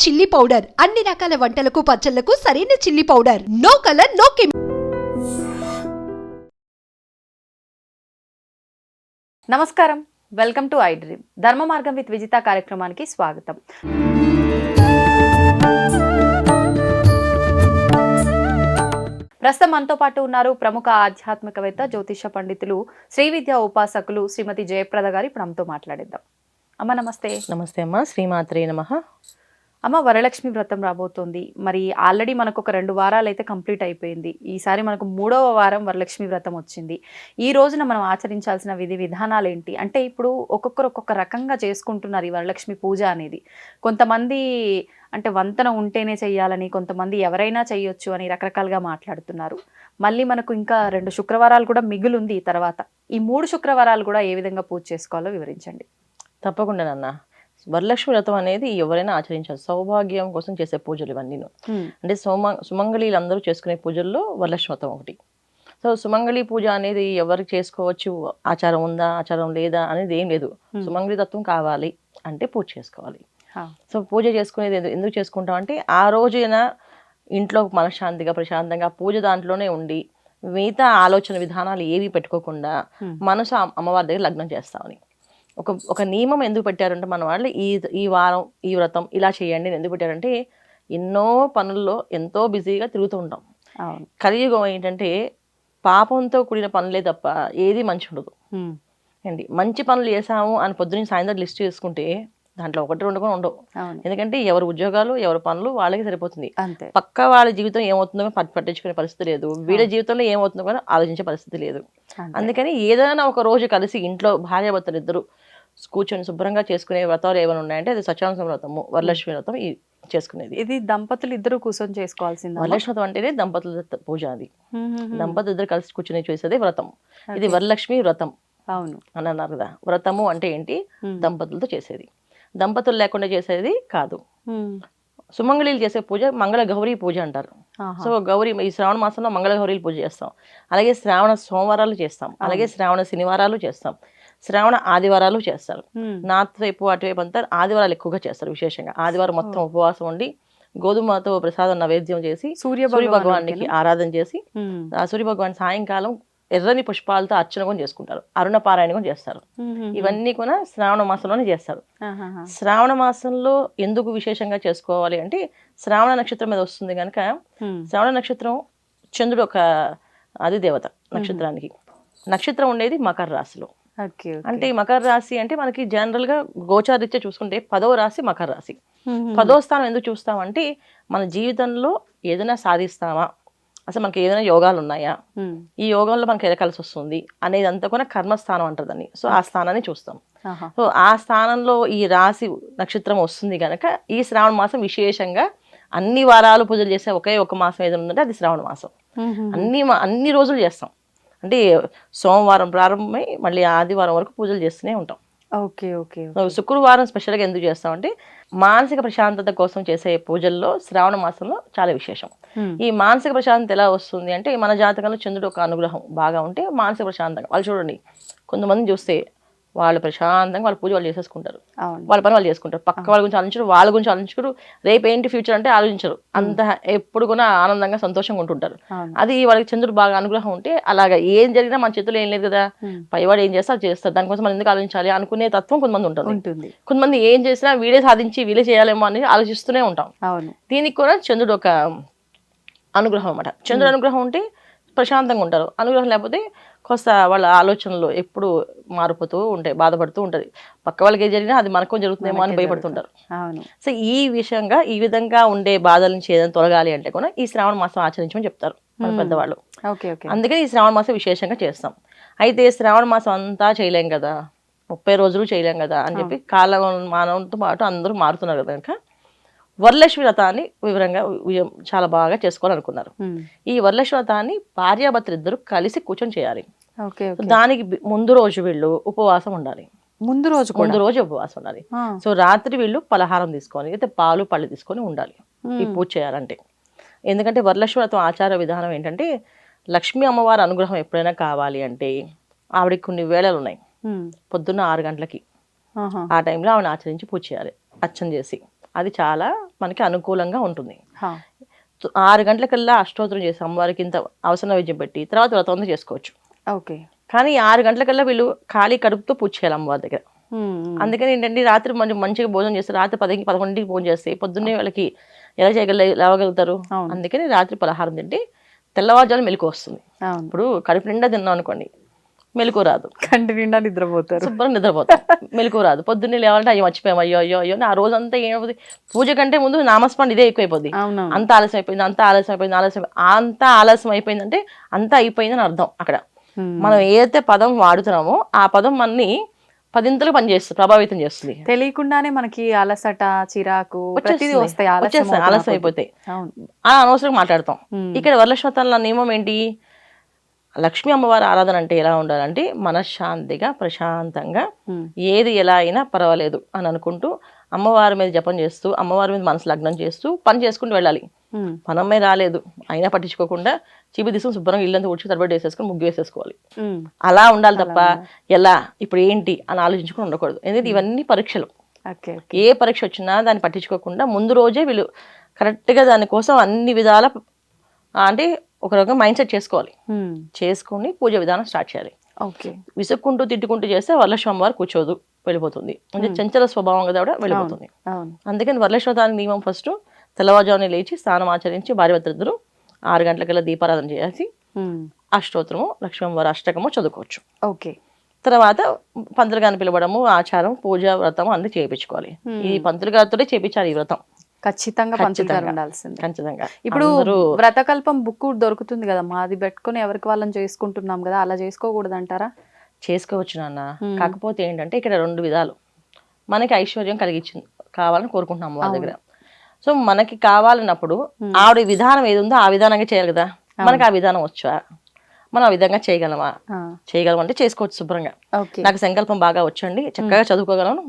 Chilli powder. అన్ని రకాల వంటలకు పచ్చళ్ళకు సరైన chilli powder. No colour no chemical నమస్కారం. Welcome to I dream. ధర్మ మార్గం విత్ విజిత కార్యక్రమానికి స్వాగతం. ప్రస్తుతం మనతో పాటు ఉన్నారు ప్రముఖ ఆధ్యాత్మికవేత్త జ్యోతిష పండితులు శ్రీ విద్యా ఉపాసకులు శ్రీమతి జయప్రద గారి. ఇప్పుడు మనతో మాట్లాడిద్దాం. అమ్మ నమస్తే. నమస్తే అమ్మా. శ్రీమాత్రే నమ. అమ్మ వరలక్ష్మి వ్రతం రాబోతోంది. మరి ఆల్రెడీ మనకు ఒక రెండు వారాలు అయితే కంప్లీట్ అయిపోయింది. ఈసారి మనకు మూడవ వారం వరలక్ష్మి వ్రతం వచ్చింది. ఈ రోజున మనం ఆచరించాల్సిన విధి విధానాలు ఏంటి అంటే ఇప్పుడు ఒక్కొక్కరు ఒక్కొక్క రకంగా చేసుకుంటున్నారు ఈ వరలక్ష్మి పూజ అనేది. కొంతమంది అంటే వంతన ఉంటేనే చేయాలని కొంతమంది ఎవరైనా చేయొచ్చు అని రకరకాలుగా మాట్లాడుతున్నారు. మళ్ళీ మనకు ఇంకా రెండు శుక్రవారాలు కూడా మిగులుంది ఈ తర్వాత. ఈ మూడు శుక్రవారాలు కూడా ఏ విధంగా పూజ చేసుకోవాలో వివరించండి. తప్పకుండా నాన్న. వరలక్ష్మి వ్రతం అనేది ఎవరైనా ఆచరించాలి. సౌభాగ్యం కోసం చేసే పూజలు ఇవన్నీ అంటే సుమ సుమంగళీలు అందరూ చేసుకునే పూజల్లో వరలక్ష్మి వ్రతం ఒకటి. సో సుమంగళి పూజ అనేది ఎవరికి చేసుకోవచ్చు? ఆచారం ఉందా? ఆచారం లేదా? అనేది ఏం లేదు. సుమంగళి తత్వం కావాలి అంటే పూజ చేసుకోవాలి. సో పూజ చేసుకునేది ఎందు- ఎందుకు చేసుకుంటాం అంటే ఆ రోజైనా ఇంట్లో మనశ్శాంతిగా ప్రశాంతంగా పూజ దాంట్లోనే ఉండి మిగతా ఆలోచన విధానాలు ఏవి పెట్టుకోకుండా. మనసు అమ్మ- అమ్మవారి దగ్గర లగ్నం చేస్తామని. ఒక ఒక నియమం ఎందుకు పెట్టారంటే మన వాళ్ళు ఈ ఈ వారం ఈ వ్రతం ఇలా చేయండి ఎందుకు పెట్టారంటే ఎన్నో పనుల్లో ఎంతో బిజీగా తిరుగుతూ ఉంటాం. కలియుగం ఏంటంటే పాపంతో కూడిన పనులే తప్ప ఏది మంచి ఉండదు. ఏంటి? మంచి పనులు చేసాము అని పొద్దున్న సాయంత్రం లిస్ట్ చేసుకుంటే దాంట్లో ఒకటి రెండు కూడా ఉండవు. ఎందుకంటే ఎవరి ఉద్యోగాలు ఎవరి పనులు వాళ్ళకి సరిపోతుంది. పక్క వాళ్ళ జీవితం ఏమవుతుందో పట్- పట్టించుకునే పరిస్థితి లేదు. వీళ్ళ జీవితంలో ఏమవుతుందో కూడా ఆలోచించే పరిస్థితి లేదు. అందుకని ఏదైనా ఒక రోజు కలిసి ఇంట్లో భార్యాభర్తలు ఇద్దరు కూర్చొని శుభ్రంగా చేసుకునే వ్రతాలు ఏమైనా ఉన్నాయంటే అది సత్యానంద వ్రతము వరలక్ష్మి వ్రతం ఈ చేసుకునేది. ఇది దంపతులు ఇద్దరు కూర్చొని చేసుకోవాల్సింది? వరలక్ష్మి వ్రతం అంటేనే దంపతుల పూజ అది. దంపతులు ఇద్దరు కలిసి కూర్చొని చేసేది వ్రతం. ఇది వరలక్ష్మి వ్రతం. అవును. అని అన్నారు కదా. వ్రతము అంటే ఏంటి. దంపతులతో చేసేది. దంపతులు లేకుండా చేసేది కాదు. సుమంగళీలు చేసే పూజ మంగళ గౌరీ పూజ అంటారు. సో గౌరీ ఈ శ్రావణ మాసంలో మంగళ గౌరీలు పూజ చేస్తాం. అలాగే శ్రావణ సోమవారాలు చేస్తాం. అలాగే శ్రావణ శనివారాలు చేస్తాం. శ్రావణ ఆదివారాలు చేస్తారు. నార్త్ వైపు అటువైపు అంతా ఆదివారాలు ఎక్కువగా చేస్తారు విశేషంగా ఆదివారం మొత్తం ఉపవాసం ఉండి గోధుమతో ప్రసాదం నైవేద్యం చేసి సూర్య భగవానికి ఆరాధన చేసి. ఆ సూర్య భగవాన్ సాయంకాలం ఎర్రని పుష్పాలతో అర్చన కూడా చేసుకుంటారు అరుణ పారాయణ కూడా చేస్తారు. ఇవన్నీ కూడా శ్రావణ మాసంలోనే చేస్తారు. శ్రావణ మాసంలో ఎందుకు విశేషంగా చేసుకోవాలి అంటే శ్రావణ నక్షత్రం మీద వస్తుంది కనుక. శ్రవణ నక్షత్రం చంద్రుడు ఒక అది దేవత నక్షత్రానికి నక్షత్రం ఉండేది మకర రాశిలో. అంటే ఈ మకర రాశి అంటే మనకి జనరల్గా గోచారీత్యా చూసుకుంటే పదవ రాశి మకర రాశి. పదో స్థానం ఎందుకు చూస్తామంటే మన జీవితంలో ఏదైనా సాధిస్తామా? అసలు మనకి ఏదైనా యోగాలు ఉన్నాయా. ఈ యోగంలో మనకి ఏదో కలిసి వస్తుంది? అనేది అంతా కూడా కర్మస్థానం అంటారు దాన్ని. సో ఆ స్థానాన్ని చూస్తాం. సో ఆ స్థానంలో ఈ రాశి నక్షత్రం వస్తుంది కనుక ఈ శ్రావణ మాసం విశేషంగా అన్ని వారాలు పూజలు చేసే ఒకే ఒక మాసం ఏదైనా ఉందంటే అది శ్రావణ మాసం. అన్ని అన్ని రోజులు చేస్తాం. అంటే సోమవారం ప్రారంభమై మళ్ళీ ఆదివారం వరకు పూజలు చేస్తూనే ఉంటాం. ఓకే ఓకే శుక్రవారం స్పెషల్గా ఎందుకు చేస్తామంటే మానసిక ప్రశాంతత కోసం చేసే పూజల్లో శ్రావణ మాసంలో చాలా విశేషం. ఈ మానసిక ప్రశాంతత ఎలా వస్తుంది అంటే మన జాతకంలో చంద్రుడు ఒక అనుగ్రహం బాగా ఉంటే మానసిక ప్రశాంతంగా. వాళ్ళు చూడండి కొంతమంది చూస్తే వాళ్ళు ప్రశాంతంగా వాళ్ళ పూజ వాళ్ళు చేసేసుకుంటారు. వాళ్ళ పని వాళ్ళు చేసుకుంటారు. పక్క వాళ్ళ గురించి ఆలోచించరు వాళ్ళ గురించి ఆలోచించరు. రేపు ఏంటి ఫ్యూచర్ అంటే ఆలోచించరు. అంత ఎప్పుడు కూడా ఆనందంగా సంతోషంగా ఉంటుంటారు. అది వాళ్ళకి చంద్రుడు బాగా అనుగ్రహం ఉంటే అలాగా ఏం జరిగినా మన చేతుల్లో ఏం లేదు కదా. పైవాడు ఏం చేస్తే అది చేస్తారు దానికోసం మనం ఎందుకు ఆలోచించాలి అనుకునే తత్వం కొంతమంది ఉంటుంది. ఉంటుంది. కొంతమంది ఏం చేసినా వీడే సాధించి వీడే చేయాలేమో అని ఆలోచిస్తూనే ఉంటాం. దీనికి కూడా చంద్రుడు ఒక అనుగ్రహం అన్నమాట. చంద్రుడు అనుగ్రహం ఉంటే ప్రశాంతంగా ఉంటారు. అనుగ్రహం లేకపోతే కొస్త వాళ్ళ ఆలోచనలు ఎప్పుడు మారిపోతూ ఉంటాయి బాధపడుతూ ఉంటుంది. పక్క వాళ్ళకి ఏం జరిగినా అది మనకు జరుగుతుందేమో అని భయపడుతుంటారు. అవును. సో ఈ విషయంగా ఈ విధంగా ఉండే బాధల నుంచి ఏదైనా తొలగాలి అంటే కూడా ఈ శ్రావణ మాసం ఆచరించమని చెప్తారు మన పెద్దవాళ్ళు. Okay okay. అందుకని ఈ శ్రావణ మాసం విశేషంగా చేస్తాం. అయితే శ్రావణ మాసం అంతా చేయలేం కదా. ముప్పై రోజులు చేయలేం కదా అని చెప్పి కాలం మానవంతో పాటు అందరూ మారుతున్నారు కదా కనుక వరలక్ష్మి వ్రతాన్ని వివరంగా చాలా బాగా చేసుకోవాలనుకున్నారు. ఈ వరలక్ష్మి వ్రతాన్ని భార్యాభర్తలు ఇద్దరు కలిసి కూర్చొని చేయాలి. దానికి ముందు రోజు వీళ్ళు ఉపవాసం ఉండాలి. ముందు రోజు ముందు రోజు ఉపవాసం ఉండాలి. సో రాత్రి వీళ్ళు పలహారం తీసుకొని అయితే పాలు పళ్ళు తీసుకొని ఉండాలి. ఈ. పూజ చేయాలంటే. ఎందుకంటే వరలక్ష్మి ఆచార విధానం ఏంటంటే లక్ష్మీ అమ్మవారి అనుగ్రహం ఎప్పుడైనా కావాలి అంటే ఆవిడకి కొన్ని వేళలు ఉన్నాయి. పొద్దున్న ఆరు గంటలకి. ఆ టైంలో ఆవిడ ఆచరించి పూజ చేయాలి అర్చన చేసి. అది చాలా మనకి అనుకూలంగా ఉంటుంది. ఆరు గంటలకల్లా అష్టోత్తరం చేసి అమ్మవారికి ఇంత అవసరం నైవేద్యం పెట్టి తర్వాత వ్రతం చేసుకోవచ్చు. ఓకే. కానీ ఆరు గంటలకల్లా వీళ్ళు ఖాళీ కడుపుతో పూజ చేయాలి అమ్మవారి దగ్గర. అందుకని ఏంటంటే రాత్రి మంచి మంచిగా భోజనం చేస్తే రాత్రి పదికి పదకొండింటికి భోజనం చేస్తే పొద్దున్నే వాళ్ళకి ఎలా చేయగల లేవగలుగుతారు. అందుకని రాత్రి పలహారం తింటే తెల్లవారుజాము మెలకు వస్తుంది. ఇప్పుడు కడుపు నిండా తిన్నాం అనుకోండి మెలకు రాదు. కంటి నిండా నిద్రపోతారు. శుభ్రం నిద్రపోతాం. మెలకు రాదు. పొద్దున్నే లేవాలంటే అయ్యో మర్చిపోయాం అయ్యో అయ్యో అయ్యో ఆ రోజంతా ఏమవుతుంది? పూజ కంటే ముందు నామస్మరణ ఇదే ఎక్కువైపోద్ది. అంత ఆలస్యం అయిపోయింది అంత ఆలస్యం అయిపోయింది ఆలస్యం. అంత ఆలస్యం అయిపోయిందంటే అంత అయిపోయిందని అర్థం అక్కడ. మనం ఏదైతే పదం వాడుతున్నామో ఆ పదం మనని పదింతలు పనిచేస్తుంది ప్రభావితం చేస్తుంది తెలియకుండానే మనకి అలసట చిరాకు. వస్తాయి ఆలస్యం. అయిపోతాయి అనవసరంగా మాట్లాడతాం ఉమ్. ఇక్కడ వరలక్ష్మతాల నియమం ఏంటి లక్ష్మీ అమ్మవారి ఆరాధన అంటే ఎలా ఉండాలంటే మనశ్శాంతిగా ప్రశాంతంగా ఉమ్. ఏది ఎలా అయినా పర్వాలేదు అని అనుకుంటూ అమ్మవారి మీద జపం చేస్తూ అమ్మవారి మీద మనసు లగ్నం చేస్తూ పని చేసుకుంటూ వెళ్ళాలి ఉమ్. పనమ్మే రాలేదు. అయినా పట్టించుకోకుండా చీపు తీసుకుని శుభ్రంగా ఇల్లంతా ఉడిచి తరబడి వేసేసుకొని ముగ్గు వేసేసుకోవాలి. ఉమ్. అలా ఉండాలి తప్ప ఎలా? ఇప్పుడు ఏంటి అని ఆలోచించుకుని ఉండకూడదు. ఎందుకంటే ఇవన్నీ పరీక్షలు. ఏ పరీక్ష వచ్చినా దాన్ని పట్టించుకోకుండా ముందు రోజే వీళ్ళు కరెక్ట్గా దానికోసం అన్ని విధాల అంటే ఒక రకంగా మైండ్ సెట్ చేసుకోవాలి. చేసుకుని పూజ విధానం స్టార్ట్ చేయాలి. ఓకే. విసుక్కుంటూ తిట్టుకుంటూ చేస్తే వరలక్ష్మి అమ్మవారు కూర్చోదు వెళ్ళిపోతుంది. అంటే చంచల స్వభావం కదా కూడా వెళ్ళిపోతుంది. అందుకని వరలక్ష్మతానికి నియమం ఫస్ట్ తెల్లవారుజామున లేచి స్నానం ఆచరించి భార్యభర్తలిద్దరూ ఆరు గంటలకల్లా దీపారాధన చేసి. అష్టోత్తరము లక్ష్మీ అమ్మవారి అష్టకము చదువుకోవచ్చు. ఓకే. తర్వాత పంతులు గారిని పిలవడము ఆచారం పూజ వ్రతం అన్ని చేయించుకోవాలి. ఈ పంతులు గారితోనే చేయించాలి ఈ వ్రతం. ఖచ్చితంగా. ఉండాల్సిందే. ఖచ్చితంగా. ఇప్పుడు వ్రతకల్పం బుక్ దొరుకుతుంది కదా మాది పెట్టుకొని ఎవరికి వాళ్ళని చేసుకుంటున్నాం కదా అలా చేసుకోకూడదు అంటారా చేసుకోవచ్చు నాన్న. కాకపోతే ఏంటంటే ఇక్కడ రెండు విధాలు. మనకి ఐశ్వర్యం కలిగించింది కావాలని కోరుకుంటున్నాం వాళ్ళ దగ్గర. సో మనకి కావాలన్నప్పుడు ఆవిడ విధానం ఏది ఉందో ఆ విధానంగా చేయాలి కదా. మనకి ఆ విధానం వచ్చా? మనం ఆ విధంగా చేయగలమా? చేయగలం అంటే చేసుకోవచ్చు శుభ్రంగా. నాకు సంకల్పం బాగా వచ్చండి. చక్కగా చదువుకోగలను.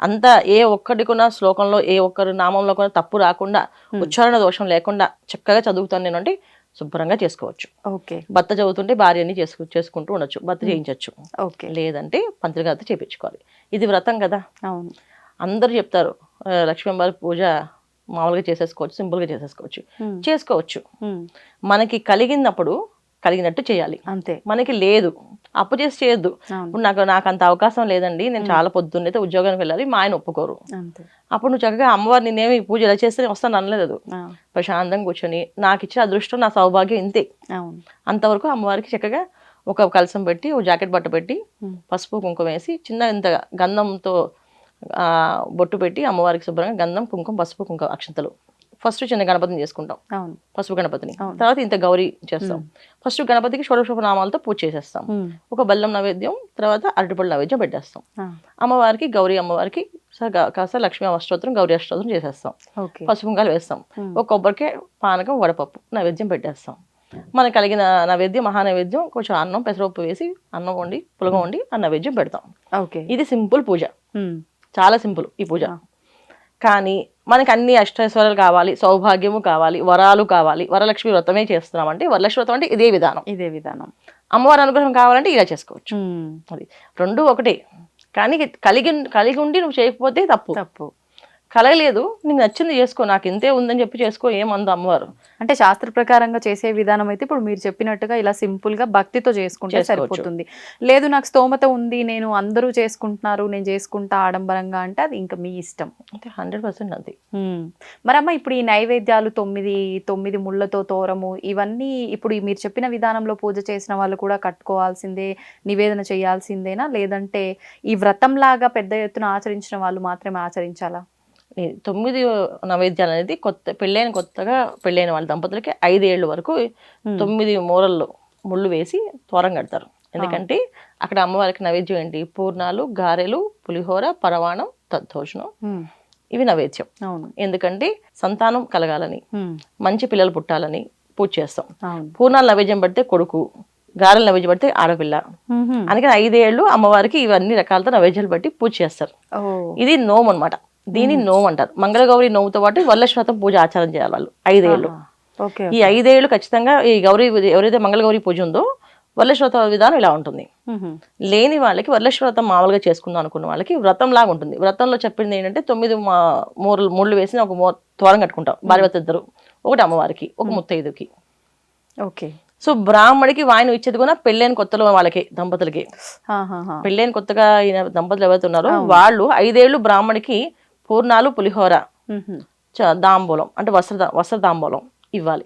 అంత ఏ ఒక్కటి కూడా శ్లోకంలో ఏ ఒక్కరి నామంలో కూడా తప్పు రాకుండా ఉచ్చారణ దోషం లేకుండా చక్కగా చదువుతాను నేను అంటే శుభ్రంగా చేసుకోవచ్చు. ఓకే. భర్త చదువుతుంటే భార్యని చేసుకు చేసుకుంటూ ఉండొచ్చు. భర్త చేయించవచ్చు ఓకే. లేదంటే పంతులు గారితో చేయించుకోవాలి ఇది వ్రతం కదా. అవును. అందరూ చెప్తారు "ఆ, లక్ష్మీ పూజ మామూలుగా చేసేసుకోవచ్చు సింపుల్గా చేసేసుకోవచ్చు. చేసుకోవచ్చు. మనకి కలిగినప్పుడు కలిగినట్టు చేయాలి. అంతే. మనకి లేదు. అప్పు చేసి చేయొద్దు. ఇప్పుడు నాకు నాకు అంత అవకాశం లేదండి. నేను చాలా పొద్దున్నైతే ఉద్యోగానికి వెళ్ళాలి. మా ఆయన ఒప్పుకోరు. అప్పుడు నువ్వు చక్కగా అమ్మవారు నేనేమి పూజ ఎలా చేస్తే వస్తాను అనలేదు ప్రశాంతంగా కూర్చొని నాకు ఇచ్చిన అదృష్టం నా సౌభాగ్యం ఇంతే. అంతవరకు అమ్మవారికి చక్కగా ఒక కలసం పెట్టి ఒక జాకెట్ బట్ట పెట్టి. పసుపు కుంకుమ వేసి చిన్న ఇంత గంధంతో బొట్టు పెట్టి అమ్మవారికి శుభ్రంగా గంధం కుంకుమ పసుపు కుంకుమ అక్షంతలు. ఫస్ట్ చిన్న గణపతిని చేసుకుంటాం. పసుపు గణపతిని. తర్వాత ఇంత గౌరీ చేస్తాం. ఫస్ట్ గణపతికి షోడశోప నామాలతో పూజ చేసేస్తాం. ఒక బెల్లం నైవేద్యం తర్వాత అరటిపళ్ళు నైవేద్యం పెట్టేస్తాం. అమ్మవారికి గౌరీ అమ్మవారికి కాస్త లక్ష్మీ అష్టోత్తరం గౌరీ అష్టోత్తరం చేసేస్తాం. పసుపు కుంకాలు వేస్తాం. ఒక కొబ్బరికాయ పానకం వడపప్పు నైవేద్యం పెట్టేస్తాం. మనకు కలిగిన నైవేద్యం మహా నైవేద్యం కొంచెం అన్నం పెసరపప్పు వేసి అన్నం వండి పులగం వండి ఆ నైవేద్యం పెడతాం. ఓకే. ఇది సింపుల్ పూజ. చాలా సింపుల్ ఈ పూజ. కానీ మనకి అన్ని అష్టైశ్వర్యాలు కావాలి సౌభాగ్యము కావాలి వరాలు కావాలి వరలక్ష్మి వ్రతమే చేస్తున్నాం అంటే వరలక్ష్మి వ్రతం అంటే ఇదే విధానం. ఇదే విధానం. అమ్మవారి అనుగ్రహం కావాలంటే ఇలా చేసుకోవచ్చు. అది రెండు ఒకటే. కానీ కలిగి కలిగి ఉండి నువ్వు చేయకపోతే తప్పు. తప్పు. కలగలేదు నీకు నచ్చింది చేసుకో నాకు ఇంతే ఉందని చెప్పి చేసుకో ఏమందు అమ్మవారు. అంటే శాస్త్ర ప్రకారంగా చేసే విధానం అయితే ఇప్పుడు మీరు చెప్పినట్టుగా ఇలా సింపుల్గా భక్తితో చేసుకుంటే. సరిపోతుంది. లేదు నాకు స్తోమత ఉంది నేను అందరూ చేసుకుంటున్నారు నేను చేసుకుంటా ఆడంబరంగా అంటే అది ఇంకా మీ ఇష్టం. అంటే హండ్రెడ్ పర్సెంట్ మ్మ్. మరమ్మ ఇప్పుడు ఈ నైవేద్యాలు తొమ్మిది తొమ్మిది ముళ్ళతో తోరము ఇవన్నీ ఇప్పుడు మీరు చెప్పిన విధానంలో పూజ చేసిన వాళ్ళు కూడా కట్టుకోవాల్సిందే నివేదన చేయాల్సిందేనా? లేదంటే ఈ వ్రతం లాగా పెద్ద ఎత్తున ఆచరించిన వాళ్ళు మాత్రమే ఆచరించాలా? తొమ్మిది నైవేద్యాలు అనేది కొత్త పెళ్ళైన కొత్తగా పెళ్ళైన వాళ్ళ దంపతులకి ఐదేళ్ళ వరకు తొమ్మిది మూరల్లో ముళ్ళు వేసి తోరం కడతారు. ఎందుకంటే అక్కడ అమ్మవారికి నైవేద్యం ఏంటి? పూర్ణాలు గారెలు పులిహోర పరవాణం తద్దోషణం. ఇవి నైవేద్యం. ఎందుకంటే సంతానం కలగాలని. మంచి పిల్లలు పుట్టాలని పూజ చేస్తాం. పూర్ణాలు నైవేద్యం పెడితే కొడుకు గారెలు నైవేద్యం పెడితే ఆడపిల్ల. అందుకని ఐదేళ్ళు అమ్మవారికి ఇవన్నీ రకాలతో నైవేద్యాలు బట్టి పూజ చేస్తారు. ఇది నోము అన్నమాట. దీన్ని నోము అంటారు. మంగళగౌరి నోముతో పాటు వరలక్ష్మతం పూజ ఆచారం చేయాలి వాళ్ళు ఐదేళ్ళు ఈ ఐదేళ్ళు ఖచ్చితంగా ఈ గౌరీ ఎవరైతే మంగళగౌరి పూజ ఉందో వ్రతం విధానం ఇలా ఉంటుంది. లేని వాళ్ళకి వ్రతం మామూలుగా చేసుకుందాం అనుకున్న వాళ్ళకి వ్రతం లాగా ఉంటుంది. వ్రతంలో చెప్పింది ఏంటంటే తొమ్మిది మూరలు ముళ్ళు వేసి ఒక మో తోరం కట్టుకుంటాం. భార్య ఇద్దరు. ఒకటి అమ్మవారికి ఒక ముత్తైదుకి ఓకే. సో బ్రాహ్మడికి వాయిన ఇచ్చేది కూడా పెళ్ళైన కొత్తలో వాళ్ళకి దంపతులకి. పెళ్ళైన కొత్తగా అయిన దంపతులు ఎవరైతే ఉన్నారో వాళ్ళు ఐదేళ్ళు బ్రాహ్మడికి పూర్ణాలు పులిహోర దాంబూలం అంటే వస్త్ర వస్త్ర దాంబూలం ఇవ్వాలి.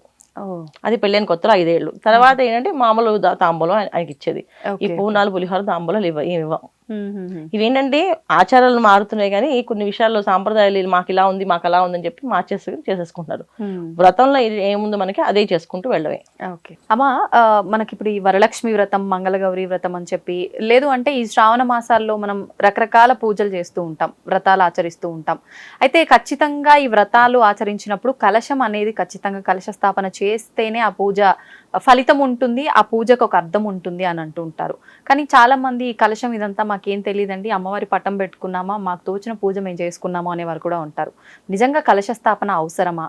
అది పెళ్ళైన కొత్తలో ఐదేళ్ళు తర్వాత ఏంటంటే మామూలు తాంబూలం ఆయన- ఆయనకి ఇచ్చేది ఈ పూర్ణాలు పులిహోర దాంబూలాలు ఇవ్వ ఇవ్వం. ఇవేంటంటే ఆచారాలు మారుతున్నాయి కానీ కొన్ని విషయాల్లో సాంప్రదాయాలు మాకు ఇలా ఉంది మాకు అలా ఉందని చెప్పి మార్చేసి చేసేసుకుంటున్నారు. వ్రతంలో ఏముందో మనకి అదే చేసుకుంటూ వెళ్ళవే ఓకే. అమ్మా మనకి ఇప్పుడు ఈ వరలక్ష్మి వ్రతం మంగళగౌరి వ్రతం అని చెప్పి లేదు అంటే ఈ శ్రావణ మాసాల్లో మనం రకరకాల పూజలు చేస్తూ ఉంటాం వ్రతాలు ఆచరిస్తూ ఉంటాం. అయితే ఖచ్చితంగా ఈ వ్రతాలు ఆచరించినప్పుడు కలశం అనేది ఖచ్చితంగా కలశ స్థాపన చేస్తేనే ఆ పూజ ఫలితం ఉంటుంది ఆ పూజకు ఒక అర్థం ఉంటుంది అని అంటూ ఉంటారు కానీ చాలా మంది ఈ కలశం ఇదంతా మాకేం తెలియదండి అమ్మవారి పట్టం పెట్టుకున్నామా మాకు తోచిన పూజ మేము చేసుకున్నామా అనేవారు కూడా ఉంటారు. నిజంగా కలశ స్థాపన అవసరమా?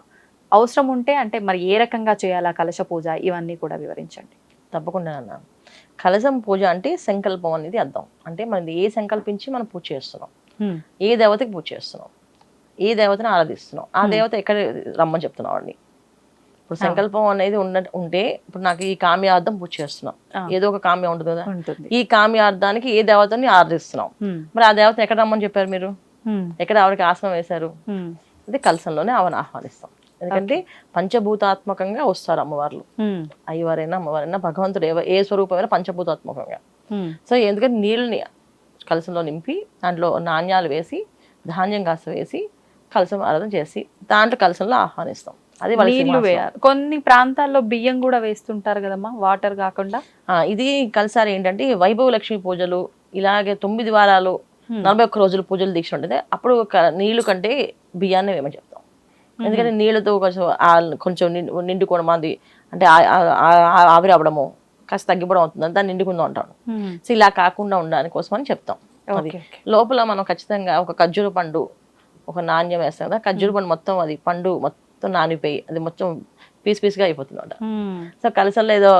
అవసరం ఉంటే అంటే మరి ఏ రకంగా చేయాలా కలశ పూజ? ఇవన్నీ కూడా వివరించండి. తప్పకుండా అన్న. కలశం పూజ అంటే సంకల్పం అనేది అర్థం. అంటే మనం ఏ సంకల్పించి మనం పూజ చేస్తున్నాం. ఏ దేవతకి పూజ చేస్తున్నాం. ఏ దేవతని ఆరాధిస్తున్నాం. ఆ దేవత ఎక్కడ రమ్మని చెప్తున్నాం అండి? ఇప్పుడు సంకల్పం అనేది ఉన్న ఉంటే ఇప్పుడు నాకు ఈ కామ్యార్థం పూజ చేస్తున్నాం. ఏదో ఒక కామ్యం ఉంటుంది కదా? ఈ కామ్యార్థానికి ఏ దేవతని ఆరాధిస్తున్నాం? మరి ఆ దేవతని ఎక్కడ రమ్మని చెప్పారు మీరు? ఎక్కడ ఆవిడకి ఆసనం వేశారు? అది కలసంలోనే ఆవిడని ఆహ్వానిస్తాం. ఎందుకంటే పంచభూతాత్మకంగా వస్తారు అమ్మవార్లు. అయ్యవారైనా అమ్మవారైనా భగవంతుడు ఎవ ఏ స్వరూపమైనా పంచభూతాత్మకంగా. సో ఎందుకంటే నీళ్ళని కలసంలో నింపి దాంట్లో నాణ్యాలు వేసి ధాన్యం కాస వేసి కలసం ఆరాధన చేసి దాంట్లో కలసంలో ఆహ్వానిస్తాం. అది నీళ్ళు. వేయాలి. కొన్ని ప్రాంతాల్లో బియ్యం కూడా వేస్తుంటారు కదమ్మా వాటర్ కాకుండా. ఇది కలిసారి ఏంటంటే వైభవ లక్ష్మి పూజలు ఇలాగే తొమ్మిది వారాలు. నలభై ఒక్క రోజులు పూజలు దీక్ష ఉంటుంది. అప్పుడు నీళ్ళు కంటే బియ్యాన్ని వేయమని చెప్తాం. ఎందుకంటే నీళ్ళతో కొంచెం కొంచెం నిండు- నిండుకోవడం అది అంటే ఆవిరి అవ్వడము కాస్త తగ్గిపోవడం అవుతుంది దాన్ని నిండుకుందాం అంటాను సో ఇలా కాకుండా ఉండడానికి కోసం అని చెప్తాం. అది. లోపల మనం ఖచ్చితంగా ఒక ఖర్జూర పండు ఒక నాణ్యం వేస్తాం కదా ఖర్జూర పండు మొత్తం అది పండు మొత్తం నానిపోయి అది మొత్తం పీస్ పీస్గా అయిపోతుంది అనమాట ఉమ్, సో కలసల్లో ఏదో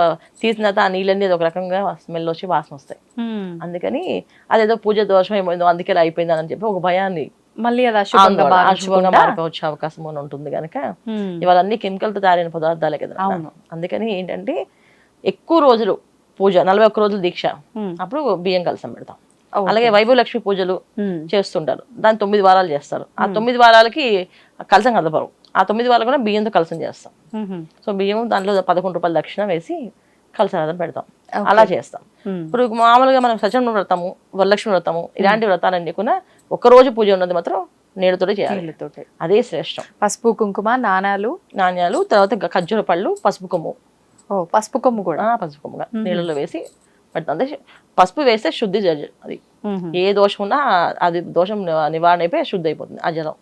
తీసిన తర్వాత ఆ నీళ్ళన్నీ ఏదో ఒక రకంగా స్మెల్ వచ్చి వాసన వస్తాయి. అందుకని అదేదో పూజ దోషం ఏమైందో అందుకే అయిపోయింది అని చెప్పి ఒక భయాన్ని మళ్ళీ అది అశుభంగా మారిపోవచ్చే అవకాశం అని ఉంటుంది కనుక ఇవాళ అన్ని chemical తో తయారైన పదార్థాలే కదా. అందుకని ఏంటంటే ఎక్కువ రోజులు పూజ నలభై ఒక్క రోజులు దీక్ష అప్పుడు బియ్యం కలసం పెడతాం. అలాగే వైభవ లక్ష్మి పూజలు చేస్తుంటారు. దాని తొమ్మిది వారాలు చేస్తారు. ఆ తొమ్మిది వారాలకి కలసం కలపరు. ఆ తొమ్మిది వారాలు కూడా బియ్యంతో కలసం చేస్తాం. సో బియ్యం దాంట్లో పదకొండు రూపాయల దక్షిణ వేసి కలసారాధన పెడతాం. అలా చేస్తాం. ఇప్పుడు మామూలుగా మనం సత్యనారాయణ వ్రతము వరలక్ష్మి వ్రతము ఇలాంటి వ్రతాలన్నీ కూడా ఒక రోజు పూజ ఉన్నది మాత్రం నీళ్ళతోటి చేయాలి. అదే శ్రేష్టం. పసుపు కుంకుమ నాణాలు? నాణ్యాలు తర్వాత ఖర్జూర పళ్ళు పసుపు కొమ్ము. ఓ పసుపు కొమ్ము కూడా? పసుపు కొమ్ముగా నీళ్ళలో వేసి పెడతాం. పసుపు వేస్తే శుద్ధి అది. ఏ దోషం ఉన్నా అది దోషం నివారణ అయిపోయి శుద్ధి అయిపోతుంది ఆ జలం.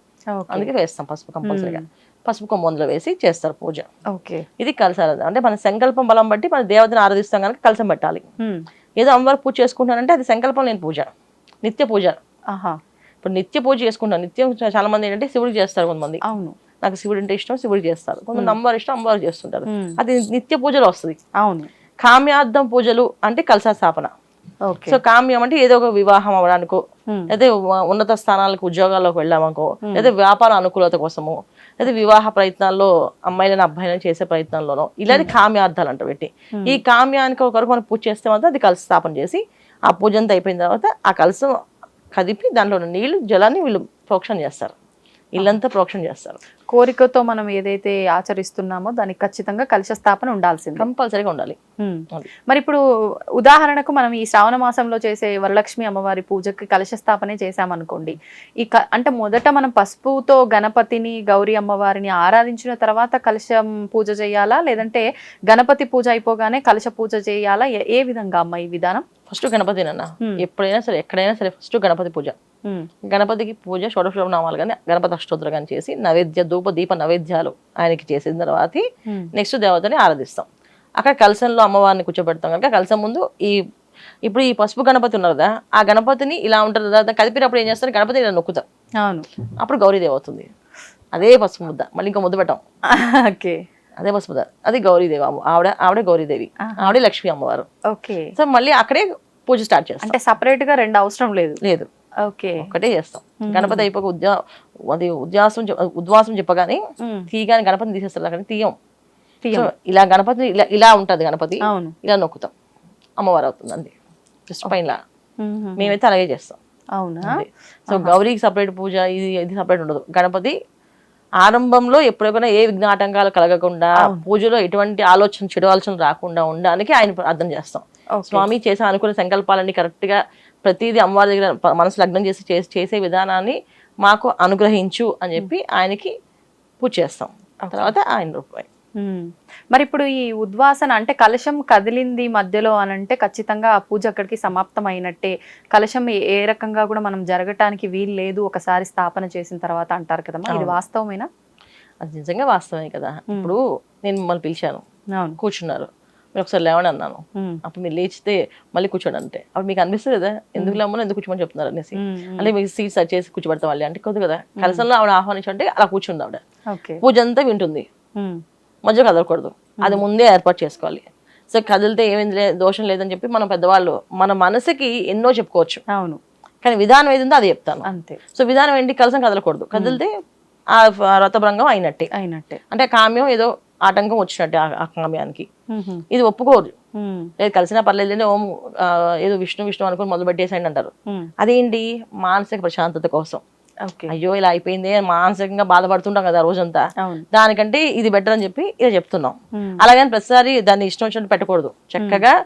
అందుకే వేస్తాం పసుపు కంపల్సరీగా. పసుపు కొమ్ము అందులో వేసి చేస్తారు పూజ. ఓకే. ఇది కలసారాధన అంటే మన సంకల్పం బలం బట్టి మన దేవతను ఆరాధిస్తాం కనుక కలసం పెట్టాలి. ఏదో అమ్మవారు పూజ చేసుకుంటానంటే అది సంకల్పం లేని పూజ. నిత్య పూజ. ఆహా. ఇప్పుడు నిత్య పూజ చేసుకుంటాం నిత్యం చాలా మంది ఏంటంటే శివుడికి చేస్తారు కొంతమంది. అవును. నాకు శివుడు అంటే ఇష్టం శివుడికి చేస్తారు. కొంతమంది అమ్మవారు ఇష్టం అమ్మవారు చేస్తుంటారు. అది నిత్య పూజలో వస్తుంది. అవును. కామ్యార్థం పూజలు అంటే కలసా స్థాపన సో కామ్యం అంటే ఏదో ఒక వివాహం అవ్వడానికో ఉమ్, లేదా ఉన్నత స్థానాలకు ఉద్యోగాల్లోకి వెళ్ళామనుకో లేదా వ్యాపార అనుకూలత కోసము లేదా వివాహ ప్రయత్నాల్లో అమ్మాయిలను అబ్బాయిలను చేసే ప్రయత్నంలోనో ఇలాంటి కామ్యార్థాలు అంట పెట్టి. ఈ కామ్యానికి ఒకరు మనం పూజ చేస్తే మాత్రం అది కలస స్థాపన చేసి ఆ పూజ అంతా అయిపోయిన తర్వాత ఆ కలసం కదిపి దాంట్లో ఉన్న నీళ్ళు జలాన్ని వీళ్ళు ప్రోక్షణ చేస్తారు. ఇల్లంతా ప్రోక్షణ చేస్తారు. కోరికతో మనం ఏదైతే ఆచరిస్తున్నామో దానికి ఖచ్చితంగా కలశ స్థాపన ఉండాల్సింది. కంపల్సరీగా ఉండాలి. మరి ఇప్పుడు ఉదాహరణకు మనం ఈ శ్రావణ మాసంలో చేసే వరలక్ష్మి అమ్మవారి పూజకి కలశ స్థాపనే చేసామనుకోండి ఈ అంటే మొదట మనం పసుపుతో గణపతిని గౌరీ అమ్మవారిని ఆరాధించిన తర్వాత కలశం పూజ చేయాలా? లేదంటే గణపతి పూజ అయిపోగానే కలశ పూజ చేయాలా? ఏ- విధంగా అమ్మ ఈ విధానం? ఫస్ట్ గణపతి అన్న Hmm. ఎప్పుడైనా సరే ఎక్కడైనా సరే ఫస్ట్ గణపతి పూజ. గణపతికి పూజ షోడశ నామాలు కానీ గణపతి అష్టోత్తరం కానీ చేసి నైవేద్య ధూప దీప నైవేద్యాలు ఆయనకి చేసిన తర్వాత నెక్స్ట్ దేవతని ఆరాధిస్తాం. అక్కడ కలసంలో అమ్మవారిని కూర్చోబెడతాం కనుక కలసం ముందు ఈ ఇప్పుడు ఈ పసుపు గణపతి ఉన్నారు కదా ఆ గణపతిని ఇలా ఉంటుంది కదా కలిపినప్పుడు ఏం చేస్తారు? గణపతిని ఇలా నొక్కుతాం అవును. అప్పుడు గౌరీదేవి అవుతుంది అదే పసుపు ముద్ద. మళ్ళీ ఇంకో ముద్ద పెట్టాం. ఓకే. అదే వసుమధ అది గౌరీదేవి అమ్మ ఆవిడ ఆవిడ గౌరీదేవి ఆవిడే లక్ష్మీ అమ్మవారు. ఓకే. సో మళ్ళీ అక్కడే పూజ స్టార్ట్ చేస్తాం. అంటే సపరేట్గా రెండు అవసరం లేదు. లేదు. ఓకే. ఒకటే చేస్తాం. గణపతి అయిపోక ఉద్యా అది ఉద్యాసం ఉద్వాసం చెప్పగానే. తీయగానే గణపతిని తీసేస్తారు. కానీ తీయం. ఇలా గణపతి ఇలా ఇలా ఉంటది గణపతి. ఇలా నొక్కుతాం. అమ్మవారు అవుతుంది అంతే జస్ట్ పైన మ్మ్. మేమైతే అలాగే చేస్తాం. అవునా. సో గౌరీకి సపరేట్ పూజ ఇది ఇది సపరేట్ ఉండదు. గణపతి ఆరంభంలో ఎప్పుడైనా ఏ విఘ్నాటంకాలు కలగకుండా పూజలో ఎటువంటి ఆలోచన చెడు ఆలోచన రాకుండా ఉండడానికి ఆయన ప్రార్థన చేస్తాం. స్వామి చేసే అనుకున్న సంకల్పాలన్నీ కరెక్ట్గా ప్రతిదీ అమ్మవారి దగ్గర మనసు లగ్నం చేసి చేసి- విధానాన్ని మాకు అనుగ్రహించు అని చెప్పి ఆయనకి పూజ చేస్తాం. తర్వాత ఆయన రూపాయి. మరి ఇప్పుడు ఈ ఉద్వాసన అంటే కలశం కదిలింది మధ్యలో అని అంటే ఖచ్చితంగా ఆ పూజ అక్కడికి సమాప్తం అయినట్టే కలశం ఏ- రకంగా కూడా మనం జరగటానికి వీలు లేదు ఒకసారి స్థాపన చేసిన తర్వాత అంటారు కదమ్మా ఇది వాస్తవమేనా? అది నిజంగా వాస్తవమే కదా. ఇప్పుడు నేను మిమ్మల్ని పిలిచాను. కూర్చున్నారు. మీరు ఒకసారి లేవని అన్నాను. అప్పుడు మీరు లేచితే మళ్ళీ కూర్చోండి అంటే అప్పుడు మీకు అనిపిస్తుంది కదా ఎందుకు లేమో ఎందుకు కూర్చోమని చెప్తున్నారు అనేసి. అంటే మీకు సీట్ సెట్ చేసి కూర్చోబెడతాం మళ్ళీ అంటే కొద్ది కదా. కలసంలో ఆవిడ ఆహ్వానించంటే అలా కూర్చుంది ఆవిడ. పూజ అంతా వింటుంది. మధ్య కదలకూడదు. అది ముందే ఏర్పాటు చేసుకోవాలి. సో కదిలితే ఏమైంది దోషం లేదని చెప్పి మన పెద్దవాళ్ళు మన మనసుకి ఎన్నో చెప్పుకోవచ్చు. అవును. కానీ విధానం ఏది ఉందో అది చెప్తాను. అంతే. సో విధానం ఏంటి? కలసం కదలకూడదు. కదిలితే ఆ రథభంగం అయినట్టే. అయినట్టే. అంటే కామ్యం ఏదో ఆటంకం వచ్చినట్టే ఆ- కామ్యానికి. ఇది ఒప్పుకోరు. లేదు కలిసినా పర్లేదు ఓం ఏదో విష్ణు విష్ణు అనుకుని మొదలు పెట్టేసేయండి అంటారు. అదేంటి? మానసిక ప్రశాంతత కోసం. అయ్యో ఇలా అయిపోయింది మానసికంగా బాధపడుతుంటాం కదా రోజంతా. దానికంటే ఇది బెటర్ అని చెప్పి ఇలా చెప్తున్నాం. అలాగని ప్రతిసారి దాన్ని ఇష్టం వచ్చినట్టు పెట్టకూడదు. చక్కగా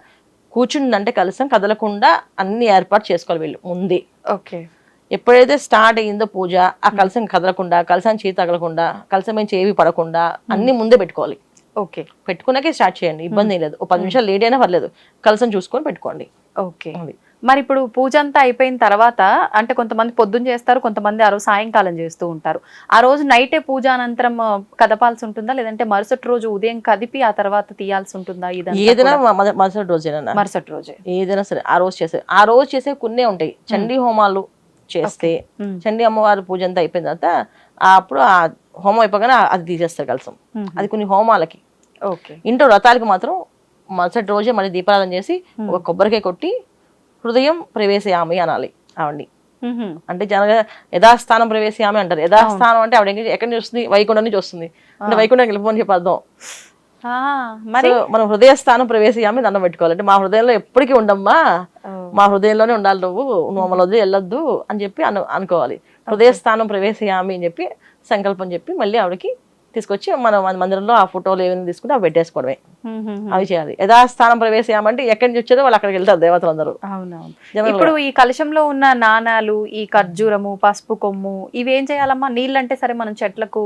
కూర్చుందంటే కలసం కదలకుండా అన్ని ఏర్పాటు చేసుకోవాలి వీళ్ళు ముందే. ఓకే. ఎప్పుడైతే స్టార్ట్ అయ్యిందో పూజ ఆ కలసం కదలకుండా కలసం చేయి తగలకుండా కలసం నుంచి ఏవి పడకుండా అన్ని ముందే పెట్టుకోవాలి. ఓకే. పెట్టుకున్నాకే స్టార్ట్ చేయండి ఇబ్బంది ఏం లేదు. ఒక పది నిమిషాలు లేట్ అయినా పర్లేదు. కలసం చూసుకొని పెట్టుకోండి. ఓకే. మరి ఇప్పుడు పూజ అంతా అయిపోయిన తర్వాత అంటే కొంతమంది పొద్దున్న చేస్తారు కొంతమంది ఆ రోజు సాయంకాలం చేస్తూ ఉంటారు. ఆ రోజు నైటే పూజ అనంతరం కదపాల్సి ఉంటుందా? లేదంటే మరుసటి రోజు ఉదయం కదిపి ఆ తర్వాత తీయాల్సి ఉంటుందా? ఏదైనా మరుసటి రోజేనా? మరుసటి రోజే. ఏదైనా సరే ఆ రోజు చేసే ఆ రోజు చేసే కొన్నే ఉంటాయి. చండీ హోమాలు చేస్తే. చండీ అమ్మవారి పూజ అంతా అయిపోయిన తర్వాత అప్పుడు ఆ హోమం అయిపోగానే అది తీసేస్తారు కలసం. అది కొన్ని హోమాలకి. ఓకే. ఇంట్లో వ్రతాలకి మాత్రం మరుసటి రోజే మళ్ళీ దీపారాధన చేసి ఒక కొబ్బరికాయ కొట్టి హృదయం ప్రవేశయామి అనాలి మ్మ్. అంటే జనగా యథాస్థానం ప్రవేశయామి అంటారు. యథాస్థానం అంటే ఆవిడ ఎక్కడి- వస్తుంది? వైకుంఠం నుంచి వస్తుంది. అంటే వైకుంఠం వెళ్ళిపోని చెప్పి అర్థం. మరి? మనం హృదయ స్థానం ప్రవేశయామి దండం పెట్టుకోవాలి. అంటే మా హృదయంలో ఎప్పటికీ ఉండమ్మా. మా హృదయంలోనే ఉండాలి నువ్వు. నువ్వు మమ్మల్ని వెళ్ళొద్దు అని చెప్పి అను అనుకోవాలి. హృదయ స్థానం ప్రవేశయామి అని చెప్పి సంకల్పం చెప్పి మళ్ళీ ఆవిడకి తీసుకొచ్చి మనం మన మందిరంలో ఆ ఫోటోలు ఏమైనా తీసుకుంటే అవి పెట్టేసుకోవడమే. అవి చేయాలి. యథాస్థానం ప్రవేశయామంటే ఎక్కడి నుంచి వచ్చేదో వాళ్ళు అక్కడికి వెళ్తారు దేవతలందరూ అవునవును. జనరల్ ఇప్పుడు ఈ కలశంలో ఉన్న నాణాలు ఈ ఖర్జూరము పసుపు కొమ్ము ఇవి ఏం చేయాలమ్మా? నీళ్ళంటే సరే మనం చెట్లకు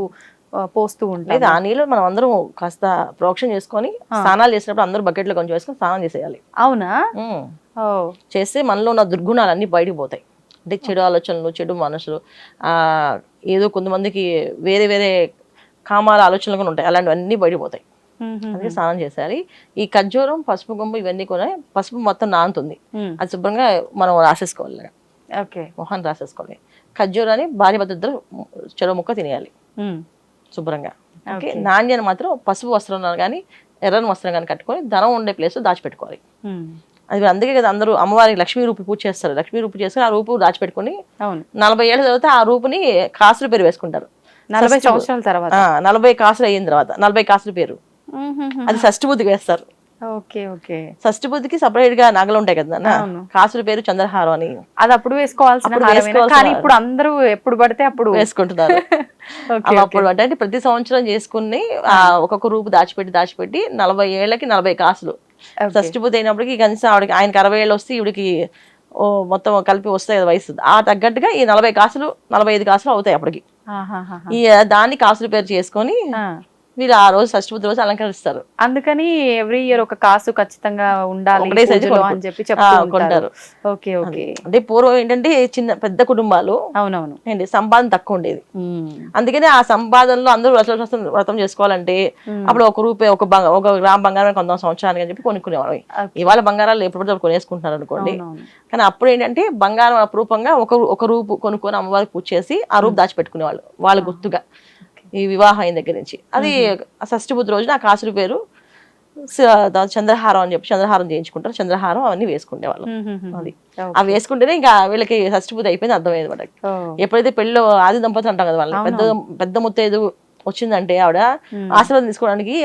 పోస్తూ ఉంటాం. లేదు ఆ నీళ్ళు మనం అందరం కాస్త ప్రోక్షణ చేసుకొని స్నానాలు చేసినప్పుడు అందరూ బకెట్లో కొంచెం వేసుకొని స్నానం చేసేయాలి. అవునా? చేస్తే మనలో ఉన్న దుర్గుణాలన్నీ బయటకు పోతాయి. అంటే చెడు ఆలోచనలు చెడు మనసులు ఆ ఏదో కొంతమందికి వేరే వేరే కామాల ఆలోచనలు కూడా ఉంటాయి. అలాంటివన్నీ బయటకు పోతాయి. మ్మ్, మ్మ్, అందుకే స్నానం చేసేయాలి. ఈ ఖర్జూరం పసుపు గుంపు ఇవన్నీ కూడా పసుపు మొత్తం నానుతుంది. అది శుభ్రంగా మనం రాసేసుకోవాలి. ఓకే. మొహాన్ని రాసేసుకోవాలి. ఖర్జూరాన్ని భార్య భద్రతలు చెరో ముక్క తినేయాలి. శుభ్రంగా. ఓకే? నాణ్యాన్ని మాత్రం పసుపు వస్త్రం కానీ ఎర్రని వస్త్రం కానీ కట్టుకొని ధనం ఉండే ప్లేస్ దాచిపెట్టుకోవాలి. అది అందుకే కదా అందరూ అమ్మవారికి లక్ష్మీ రూపు పూజ చేస్తారు. లక్ష్మీ రూపు చేసుకుని ఆ రూపు దాచిపెట్టుకొని నలభై ఏళ్ళ తర్వాత ఆ రూపుని కాసుల పేరు వేసుకుంటారు. నలభై సంవత్సరాల తర్వాత. నలభై కాసులు అయిన తర్వాత. నలభై కాసుల పేరు. అది బుద్ధికి వేస్తారు. ఓకే బుద్ధికి సపరేట్గా నగలు ఉంటాయి కదా. కాసుల పేరు చంద్రహారం అని. అది అప్పుడు వేసుకోవాల్సిన కానీ ఇప్పుడు అందరూ ఎప్పుడు పడితే అప్పుడు. వేసుకుంటున్నారు. అప్పుడు అంటే ప్రతి సంవత్సరం చేసుకుని ఆ ఒక్కొక్క రూపు దాచిపెట్టి దాచిపెట్టి నలభై ఏళ్ళకి నలభై కాసులు. షష్ఠి బుద్ధి అయినప్పటికి కనీసం ఆవిడకి ఆయనకి అరవై ఏళ్ళు వస్తే ఈవిడికి ఓ మొత్తం కలిపి వస్తాయి కదా వయసు. ఆ తగ్గట్టుగా ఈ నలభై కాసులు నలభై ఐదు కాసులు అవుతాయి అప్పటికి. ఈ దాన్ని కాసుల పేరు చేసుకొని. వీళ్ళు ఆ రోజు షష్ఠి బుద్ధి రోజు అలంకరిస్తారు. అందుకని ఎవ్రీ ఇయర్ ఒక కాసు ఖచ్చితంగా ఉండాలి అని చెప్పి కొంటారు. Okay okay. అంటే పూర్వం ఏంటంటే చిన్న పెద్ద కుటుంబాలు అవునవును. ఏంటి సంపాదన తక్కువ ఉండేది. అందుకని ఆ సంపాదనలో అందరూ వ్రతం వ్రతం- చేసుకోవాలంటే అప్పుడు ఒక రూపాయి ఒక ఒక గ్రామ్ బంగారం కొందాం సంవత్సరానికి అని చెప్పి కొనుక్కునేవాళ్ళం. Okay. ఇవాళ బంగారాలు ఎప్పుడు కొనేసుకుంటున్నారు అనుకోండి. కానీ అప్పుడు ఏంటంటే బంగారం అపురూపంగా ఒక ఒక రూపు కొనుక్కొని అమ్మవారికి పూజ చేసి ఆ రూపు దాచిపెట్టుకునేవాళ్ళు వాళ్ళ గుర్తుగా. ఈ వివాహం అయిన దగ్గర నుంచి. అది ఆ షష్ఠి బుద్ధి రోజున ఆ కాసుల పేరు చంద్రహారం అని చెప్పి చంద్రహారం చేయించుకుంటారు. చంద్రహారం అవన్నీ వేసుకునే వాళ్ళు. అది. అవి వేసుకుంటేనే ఇంకా వీళ్ళకి షష్ఠి బుద్ధి అయిపోయింది అర్థమైంది ఓ. ఎప్పుడైతే పెళ్ళిలో ఆది దంపతులు అంటాం కదా వాళ్ళని పెద్ద పెద్ద ముత్తైదు వచ్చిందంటే ఆవిడ ఆశీర్వాదం తీసుకోవడానికి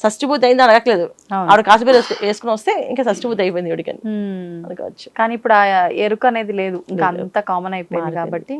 షష్ఠి బుద్ధి అయింది అడగట్లేదు. ఆవిడ కాసు పేరు వేసుకు- వేసుకుని వస్తే ఇంకా బుద్ధి అయిపోయింది ఇవిడికని మ్మ్. అనుకోవచ్చు కానీ ఇప్పుడు ఆ ఎరుక అనేది లేదు. ఇంకా అంత కామన్ అయిపోయింది కాబట్టి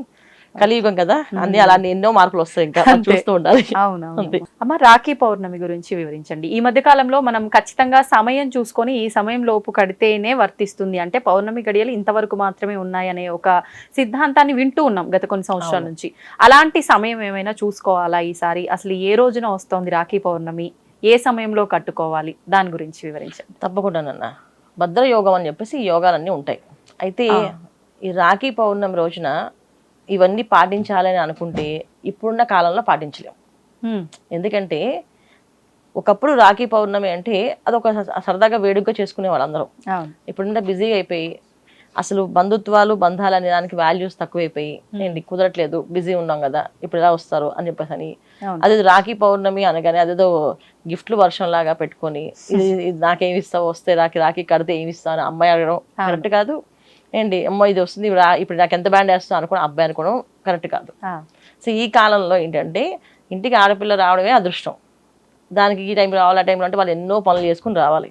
కలియుగం కదా? అన్ని అలాంటి ఎన్నో మార్పులు వస్తాయి ఇంకా. చూస్తూ ఉండాలి. అవునవును. అమ్మ రాఖీ పౌర్ణమి గురించి వివరించండి. ఈ మధ్య కాలంలో మనం ఖచ్చితంగా సమయం చూసుకొని ఈ సమయం లోపు కడితేనే వర్తిస్తుంది. అంటే పౌర్ణమి గడియలు ఇంతవరకు మాత్రమే ఉన్నాయనే ఒక సిద్ధాంతాన్ని వింటూ ఉన్నాం గత కొన్ని సంవత్సరాల నుంచి. అలాంటి సమయం ఏమైనా చూసుకోవాలా ఈసారి? అసలు ఏ రోజున వస్తోంది రాఖీ పౌర్ణమి? ఏ సమయంలో కట్టుకోవాలి? దాని గురించి వివరించండి. తప్పకుండా నాన్న. భద్ర యోగం అని చెప్పేసి ఈ యోగాలన్నీ ఉంటాయి. అయితే. ఈ రాఖీ పౌర్ణమి రోజున ఇవన్నీ పాటించాలని అనుకుంటే ఇప్పుడున్న కాలంలో పాటించలేం. మ్మ్. ఎందుకంటే ఒకప్పుడు రాఖీ పౌర్ణమి అంటే అదొక సరదాగా వేడుకగా చేసుకునే వాళ్ళందరూ. ఇప్పుడున్న బిజీగా అయిపోయి అసలు బంధుత్వాలు బంధాలు అనే దానికి వాల్యూస్ తక్కువైపోయి ఏంటి కుదరట్లేదు బిజీ ఉన్నాం కదా ఇప్పుడు ఎలా వస్తారు అని చెప్పేసి అని. అదే రాఖీ పౌర్ణమి అనగానే అదేదో గిఫ్ట్లు వర్షం లాగా పెట్టుకొని ఇది ఇది నాకేమి ఇస్తావు వస్తే రాఖీ రాఖీ కడితే ఏమి ఇస్తాను అమ్మాయి అడగడం కరెక్ట్ కాదు. ఏంటి అమ్మ ఇది వస్తుంది ఇప్పుడు ఇప్పుడు నాకు ఎంత బ్యాండ్ వేస్తాను అనుకోవడం అబ్బాయి అనుకోవడం కరెక్ట్ కాదు. సో ఈ కాలంలో ఏంటంటే ఇంటికి ఆడపిల్ల రావడమే అదృష్టం. దానికి ఈ టైంలో రావాలి ఆ టైంలో అంటే వాళ్ళు ఎన్నో పనులు చేసుకుని రావాలి.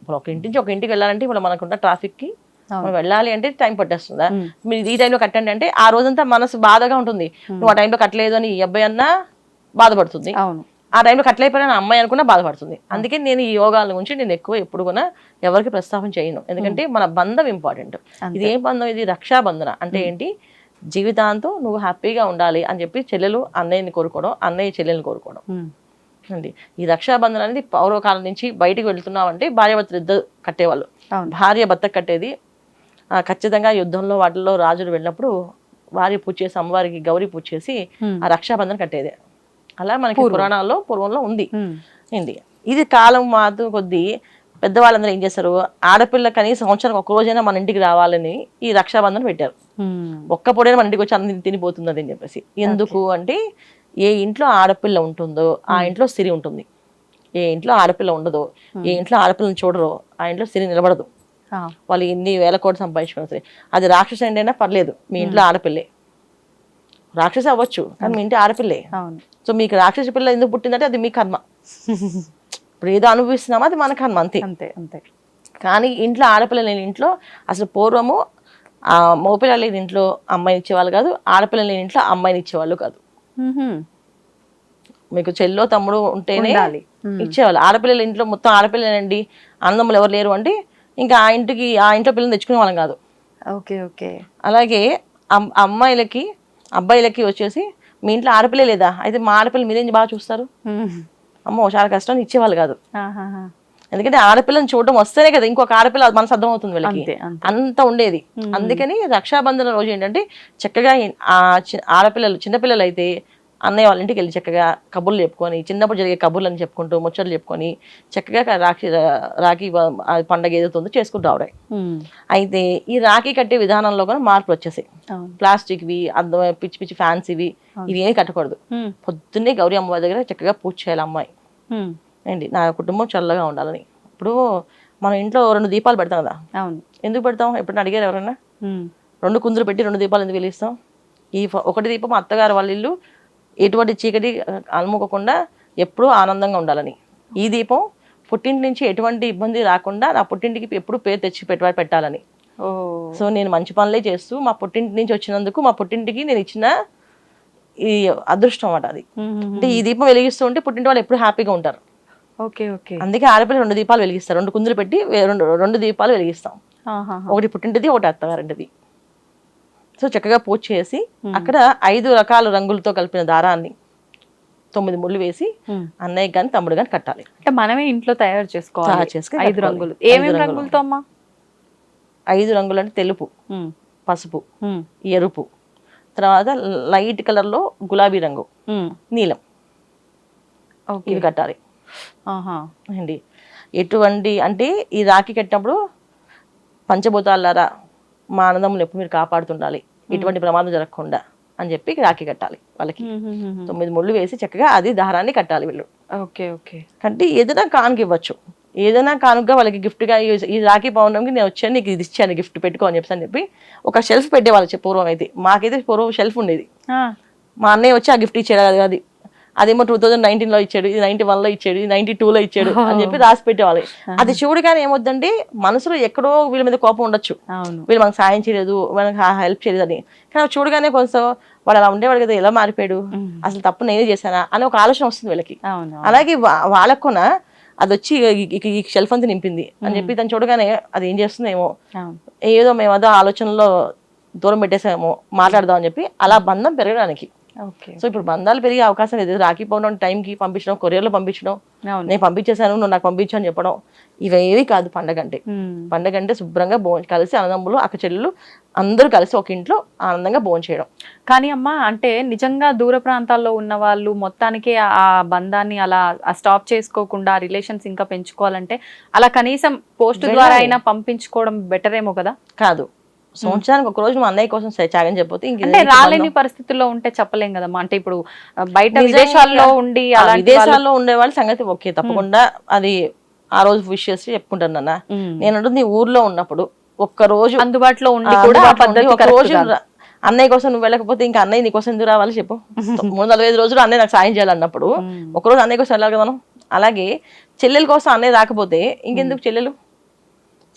ఇప్పుడు ఒక ఇంటి నుంచి ఒక ఇంటికి వెళ్ళాలంటే ఇప్పుడు మనకున్న ట్రాఫిక్కి. మనం వెళ్ళాలి అంటే టైం పట్టేస్తుందా. మీరు ఈ టైంలో కట్టండి అంటే ఆ రోజంతా మనసు బాధగా ఉంటుంది. నువ్వు ఆ టైంలో కట్టలేదు అని ఈ అబ్బాయి అన్నా బాధపడుతుంది. అవును. ఆ టైంలో కట్టలేకపోయినా అమ్మాయి అనుకున్నా బాధపడుతుంది. అందుకే నేను ఈ యోగాల గురించి నేను ఎక్కువ ఎప్పుడు కూడా ఎవరికి ప్రస్తావన చేయను. ఎందుకంటే మన బంధం ఇంపార్టెంట్. ఇది ఏం బంధం? ఇది రక్షాబంధన. అంటే ఏంటి? జీవితాంతం నువ్వు హ్యాపీగా ఉండాలి అని చెప్పి చెల్లెలు అన్నయ్యని కోరుకోవడం అన్నయ్య చెల్లెల్ని కోరుకోవడం. అండి. ఈ రక్షాబంధన అనేది పౌరకాలం నుంచి బయటికి వెళ్తున్నామంటే భార్య భర్తలు ఇద్దరు కట్టేవాళ్ళు. భార్య భర్త కట్టేది. ఆ, ఖచ్చితంగా యుద్ధంలో వాటిల్లో రాజులు వెళ్ళినప్పుడు వారి పూజ చేసి అమ్మవారికి గౌరీ పూజ చేసి. ఆ రక్షాబంధన కట్టేది. అలా మనకి పురాణాల్లో పూర్వంలో ఉంది. ఉంది ఇది కాలం మాత్రం కొద్దీ పెద్దవాళ్ళందరూ ఏం చేస్తారు? ఆడపిల్ల కనీసం సంవత్సరానికి ఒక రోజైనా మన ఇంటికి రావాలని ఈ రక్షాబంధన పెట్టారు. ఒక్క పొడైనా మన ఇంటికి వచ్చి అన్ని తినిపోతుంది అని చెప్పేసి. ఎందుకు అంటే ఏ ఇంట్లో ఆడపిల్ల ఉంటుందో ఆ ఇంట్లో సిరి ఉంటుంది. ఏ ఇంట్లో ఆడపిల్ల ఉండదో ఏ ఇంట్లో ఆడపిల్లని చూడరో ఆ ఇంట్లో సిరి నిలబడదు. వాళ్ళు ఎన్ని వేల కోట్లు సంపాదించుకున్నా సరే. అది రాక్షస అయినా పర్లేదు. మీ ఇంట్లో ఆడపిల్లే. రాక్షస అవ్వచ్చు. కానీ మీ ఇంటి ఆడపిల్లే. అవును. సో మీకు రాక్షస పిల్ల ఎందుకు పుట్టిందంటే అది మీ కర్మ. ఇప్పుడు ఏదో అనుభవిస్తున్నామో అది మన కర్మ అంతే. అంతే అంతే. కానీ ఇంట్లో ఆడపిల్ల లేని ఇంట్లో అసలు పూర్వము ఆ మగపిల్ల లేని ఇంట్లో అమ్మాయిని ఇచ్చేవాళ్ళు కాదు ఆడపిల్ల లేని ఇంట్లో అమ్మాయిని ఇచ్చేవాళ్ళు కాదు. మీకు చెల్లో తమ్ముడు ఉంటేనే. ఇచ్చేవాళ్ళు. ఆడపిల్లల ఇంట్లో మొత్తం ఆడపిల్లలండి అన్నదమ్ములు ఎవరు లేరు అంటే ఇంకా ఆ ఇంటికి ఆ ఇంట్లో పిల్లల్ని తెచ్చుకునే వాళ్ళం కాదు. Okay okay. అలాగే అమ్- అమ్మాయిలకి అబ్బాయిలకి వచ్చేసి మీ ఇంట్లో ఆడపిల్ల లేదా? అయితే మా ఆడపిల్ల మీరేం బాగా చూస్తారు? మ్మ్. అమ్మో చాలా కష్టం ఇచ్చేవాళ్ళు కాదు. ఎందుకంటే ఆడపిల్లని చూడడం వస్తేనే కదా ఇంకొక ఆడపిల్ల మనసు అర్థమవుతుంది వీళ్ళకి. అంతే ఉండేది. అందుకని రక్షాబంధన రోజు ఏంటంటే చక్కగా ఆడపిల్లలు చిన్నపిల్లలు అయితే అన్నయ్య వాళ్ళ ఇంటికి వెళ్ళి చక్కగా కబుర్లు చెప్పుకొని చిన్నప్పుడు జరిగే కబుర్లను చెప్పుకుంటూ ముచ్చట్లు చెప్పుకొని చక్కగా రాఖీ రాఖీ పండగ ఏదైతుందో చేసుకుంటూ మ్మ్. అయితే ఈ రాఖీ కట్టే విధానంలో కూడా మార్పులు వచ్చేసాయి. ప్లాస్టిక్వి అందమైన పిచ్చి పిచ్చి ఫ్యాన్సీవి ఇవి ఏమి కట్టకూడదు. పొద్దున్నే గౌరీ అమ్మవారి దగ్గర చక్కగా పూజ చేయాలి అమ్మాయి. మ్మ్. ఏంటి? నా కుటుంబం చల్లగా ఉండాలని. ఇప్పుడు మనం ఇంట్లో రెండు దీపాలు పెడతాం కదా. ఎందుకు పెడతాం? ఎప్పుడైనా అడిగారు ఎవరైనా. రెండు కుందులు పెట్టి రెండు దీపాలు ఎందుకు వెలిగిస్తాం? ఈ ఒకటి దీపం అత్తగారు వాళ్ళ ఇల్లు ఎటువంటి చీకటి అలుముకోకుండా ఎప్పుడూ ఆనందంగా ఉండాలని. ఈ దీపం పుట్టింటి నుంచి ఎటువంటి ఇబ్బంది రాకుండా నా పుట్టింటికి ఎప్పుడు పేరు తెచ్చి పెట్ట పెట్టాలని. సో నేను మంచి పనులే చేస్తూ మా పుట్టింటి నుంచి వచ్చినందుకు మా పుట్టింటికి నేను ఇచ్చిన ఈ అదృష్టం అన్నమాట అది. అంటే ఈ దీపం వెలిగిస్తూ ఉంటే పుట్టింటి వాళ్ళు ఎప్పుడు హ్యాపీగా ఉంటారు. Okay okay. అందుకే ఆడపిల్ల రెండు దీపాలు వెలిగిస్తారు. రెండు కుందులు పెట్టి రెండు రెండు దీపాలు వెలిగిస్తాం. ఒకటి పుట్టింటిది ఒకటి అత్తగారింటిది. సో చక్కగా పూజ చేసి అక్కడ ఐదు రకాల రంగులతో కలిపిన దారాన్ని తొమ్మిది ముళ్ళు వేసి. అన్నయ్య కానీ తమ్ముడు కానీ కట్టాలి అంటే మనమే ఇంట్లో తయారు చేసుకోవాలి ఐదు. రంగులు ఏమేమి రంగులు. రంగులతో అమ్మా ఐదు రంగులు అంటే తెలుపు. పసుపు. ఎరుపు తర్వాత లైట్ కలర్లో గులాబీ రంగు. నీలం ఇవి కట్టాలి అండి ఎటువంటి అంటే ఈ రాఖీ కట్టినప్పుడు పంచభూతాలారా మా ఆనందములు ఎప్పుడు మీరు కాపాడుతుండాలి. ఎటువంటి ప్రమాదం జరగకుండా అని చెప్పి రాఖీ కట్టాలి వాళ్ళకి. తొమ్మిది ముళ్ళు వేసి చక్కగా అది దారాన్ని కట్టాలి వీళ్ళు. Okay okay. అంటే ఏదైనా కానుక ఇవ్వచ్చు. ఏదైనా కానుకగా వాళ్ళకి గిఫ్ట్గా ఈ రాఖీ పౌర్ణమికి నేను వచ్చాను నీకు ఇది ఇచ్చాను గిఫ్ట్ పెట్టుకో అని చెప్పి అని చెప్పి ఒక షెల్ఫ్ పెట్టేవాళ్ళు పూర్వం అయితే. మాకైతే పూర్వం షెల్ఫ్ ఉండేది. మా అన్నయ్య వచ్చి ఆ గిఫ్ట్ ఇచ్చాడు అది అది. అదేమో టూ థౌజండ్ నైన్టీన్లో ఇచ్చాడు ఇది నైన్టీ వన్లో ఇచ్చాడు ఇది నైన్టీ టూ లో ఇచ్చాడు అని చెప్పి రాసి పెట్టేవాళ్ళు అది చూడగానే ఏమొద్దండి మనసులో ఎక్కడో వీళ్ళ మీద కోపం ఉండొచ్చు. వీళ్ళు మనకు సాయం చేయలేదు మనకు హెల్ప్ చేయలేదు అని కానీ చూడగానే కొంచెం వాడు అలా ఉండేవాడు కదా ఎలా మారిపోయాడు? అసలు తప్పు నేనే చేశానా? అని ఒక ఆలోచన వస్తుంది వీళ్ళకి. అలాగే వా- వాళ్ళకు కూడా అది వచ్చి ఈ- షెల్ఫ్ అంతా నింపింది. అని చెప్పి దాన్ని చూడగానే అది ఏం చేస్తుందేమో? ఏదో మేము అదో ఆలోచనలో దూరం పెట్టేసామో మాట్లాడదాం అని చెప్పి అలా బంధం పెరగడానికి. సో ఇప్పుడు బంధాలు పెరిగే అవకాశం లేదు. రాఖీ పౌర్ణమి టైంకి పంపించడం కొరియర్లో పంపించడం. నేను పంపించేశాను నువ్వు నాకు పంపించు అని చెప్పడం. ఇవేవి కాదు పండగ అంటే. పండగ అంటే శుభ్రంగా భో కలిసి అన్నదమ్ములు అక్క చెల్లెలు అందరూ కలిసి ఒక ఇంట్లో ఆనందంగా భోజనం చేయడం. కానీ అమ్మ అంటే నిజంగా దూర ప్రాంతాల్లో ఉన్న వాళ్ళు మొత్తానికి ఆ బంధాన్ని అలా స్టాప్ చేసుకోకుండా రిలేషన్స్ ఇంకా పెంచుకోవాలంటే అలా కనీసం పోస్ట్ ద్వారా అయినా పంపించుకోవడం బెటర్ ఏమో కదా? కాదు. సంవత్సరానికి ఒక రోజు మా అన్నయ్య కోసం త్యాగం చెప్పితే అంటే రాలేని? పరిస్థితుల్లో ఉంటే చెప్పలేం కదమ్మా. అంటే ఇప్పుడు బయట విదేశాల్లో ఉండి విదేశాల్లో ఉండే వాళ్ళ సంగతి ఓకే తప్పకుండా అది ఆ రోజు విష్ చేసి చెప్పుకుంటాను నాన్న. నేను నీ ఊర్లో ఉన్నప్పుడు ఒక్క రోజు అందుబాటులో ఉండి కూడా ఒక రోజు అన్నయ్య కోసం నువ్వు వెళ్ళకపోతే ఇంకా అన్నయ్య నీ కోసం ఎందుకు రావాలి చెప్పు. మూడు నలభై ఐదు రోజులు అన్నయ్య నాకు సాయం చేయాలన్నప్పుడు ఉమ్. ఒక రోజు అన్నయ్య కోసం వెళ్ళాలి కదా మనం. అలాగే చెల్లెల కోసం అన్నయ్య రాకపోతే ఇంకెందుకు చెల్లెలు?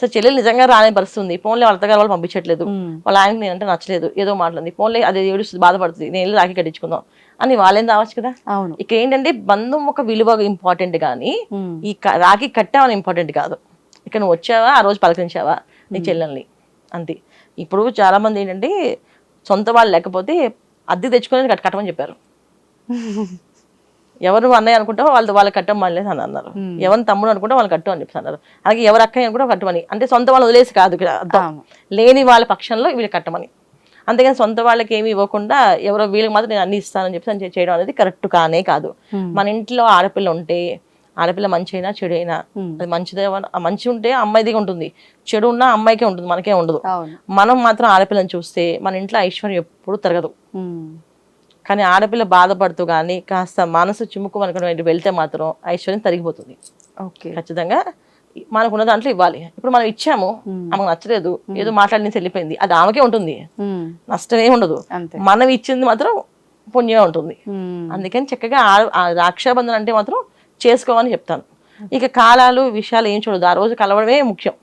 సో చెల్లెలు నిజంగా రాని పరిస్థితి ఉంది. ఫోన్లే వాళ్ళ అత్తగారు వాళ్ళు పంపించట్లేదు. వాళ్ళ ఆయనకి నేనంటే నచ్చలేదు. ఏదో మాట్లాడింది. ఫోన్లే అది ఏడుస్తుంది బాధపడుతుంది. నేను రాఖీ కట్టించుకుందాం అని వాళ్ళేం రావచ్చు కదా? అవును. ఇక ఏంటంటే బంధం ఒక విలువ ఇంపార్టెంట్ కానీ. ఈ రాఖీ కట్టామని ఇంపార్టెంట్ కాదు. ఇక నువ్వు వచ్చావా? ఆ రోజు పలకరించావా? నీ చెల్లెల్ని. అంతే. ఇప్పుడు చాలా మంది ఏంటంటే సొంత వాళ్ళు లేకపోతే అద్దె తెచ్చుకొని కట్ కట్టమని చెప్పారు. ఎవరు అన్నయ్య అనుకుంటావో వాళ్ళు వాళ్ళకి కట్టమని అని అన్నారు. ఎవరిని తమ్ముడు అనుకుంటే వాళ్ళు కట్టు అని చెప్పి అన్నారు. అలాగే ఎవరు అక్కయ్య అనుకుంటే కట్టమని అంటే సొంత వాళ్ళు వదిలేసి కాదు ఇక్కడ అర్థం. లేని వాళ్ళ పక్షంలో వీళ్ళు కట్టమని అంతేగాని సొంత వాళ్ళకి ఏమి ఇవ్వకుండా ఎవరో వీళ్ళకి మాత్రం నేను అన్ని ఇస్తానని చెప్పి అని చేయడం అనేది కరెక్ట్ కానే కాదు. మన ఇంట్లో ఆడపిల్ల ఉంటే ఆడపిల్ల మంచి అయినా చెడు అయినా. అది మంచిదే మంచి ఉంటే అమ్మాయిదిగా ఉంటుంది. చెడు ఉన్నా అమ్మాయికే ఉంటుంది మనకే ఉండదు. మనం మాత్రం ఆడపిల్లని చూస్తే మన ఇంట్లో ఐశ్వర్యం ఎప్పుడు తరగదు. కానీ ఆడపిల్ల బాధపడుతూ కానీ కాస్త మనసు చిమ్ముకు మనకు వెళ్తే మాత్రం ఐశ్వర్యం తరిగిపోతుంది. ఓకే. ఖచ్చితంగా మనకున్న దాంట్లో ఇవ్వాలి. ఇప్పుడు మనం ఇచ్చాము. ఆమెకు నచ్చలేదు ఏదో మాట్లాడి వెళ్ళిపోయింది అది ఆమెకే ఉంటుంది. ఉమ్. నష్టం ఏమి ఉండదు. మనం ఇచ్చింది మాత్రం పుణ్యమే ఉంటుంది. అందుకని చక్కగా రాక్షాబంధన్ అంటే మాత్రం చేసుకోమని చెప్తాను. ఇక కాలాలు విషయాలు ఏం చూడదు ఆ రోజు కలవడమే ముఖ్యం.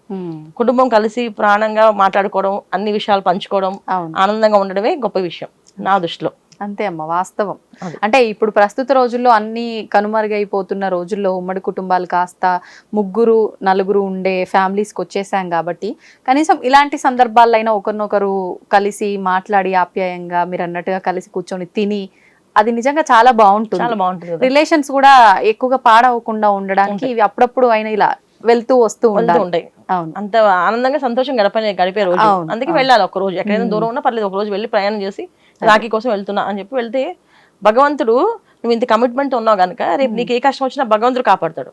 కుటుంబం కలిసి ప్రాణంగా మాట్లాడుకోవడం అన్ని విషయాలు పంచుకోవడం ఆనందంగా ఉండడమే గొప్ప విషయం నా దృష్టిలో. అంతే అమ్మ వాస్తవం. అంటే ఇప్పుడు ప్రస్తుత రోజుల్లో అన్ని కనుమరుగైపోతున్న రోజుల్లో ఉమ్మడి కుటుంబాలు కాస్త ముగ్గురు నలుగురు ఉండే ఫ్యామిలీస్కి వచ్చేసాం కాబట్టి కనీసం ఇలాంటి సందర్భాల్లో అయినా ఒకరినొకరు కలిసి మాట్లాడి ఆప్యాయంగా మీరు అన్నట్టుగా కలిసి కూర్చొని తిని అది నిజంగా చాలా చాలా బాగుంటుంది బాగుంటుంది కదా. రిలేషన్స్ కూడా ఎక్కువగా పాడవకుండా ఉండడానికి ఇవి అప్పుడప్పుడు అయినా ఇలా వెళ్తూ వస్తూ ఉంటాయి. అవును. అంత ఆనందంగా సంతోషం గడపని గడిపే రోజు. అందుకే వెళ్ళాలి ఒక రోజు. ఎక్కడైనా దూరం ఉన్నా పర్లేదు ఒక రోజు వెళ్ళి ప్రయాణం చేసి రాఖీ కోసం వెళ్తున్నా అని చెప్పి వెళ్తే భగవంతుడు నువ్వు ఇంత కమిట్మెంట్ ఉన్నావు కనుక రేపు నీకు ఏ కష్టం వచ్చినా భగవంతుడు కాపాడతాడు.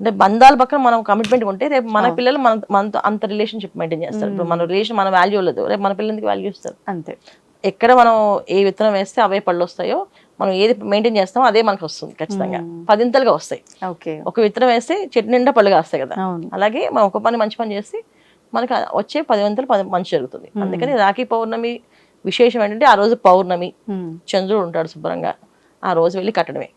అంటే బంధాల పక్కన మనం కమిట్మెంట్ ఉంటే రేపు మన పిల్లలు మన మనతో అంత రిలేషన్షిప్ మెయింటైన్ చేస్తారు. ఇప్పుడు మన రిలేషన్ మన వాల్యూ లేదు రేపు మన పిల్లలకి వాల్యూ ఇస్తారు? అంతే. ఎక్కడ మనం ఏ విత్తనం వేస్తే అవే పళ్ళు వస్తాయో మనం ఏది మెయింటైన్ చేస్తామో అదే మనకు వస్తుంది ఖచ్చితంగా. పదింతలుగా వస్తాయి. ఓకే. ఒక విత్తనం వేస్తే చెట్టు నిండా పళ్ళు కాస్తాయి కదా. అలాగే మనం ఒక పని మంచి పని చేస్తే మనకి వచ్చే పది వంతులు పది మంచి జరుగుతుంది. అందుకని రాఖీ పౌర్ణమి విశేషం ఏంటంటే ఆ రోజు పౌర్ణమి. చంద్రుడు ఉంటాడు శుభ్రంగా. ఆ రోజు వెళ్ళి కట్టడమే.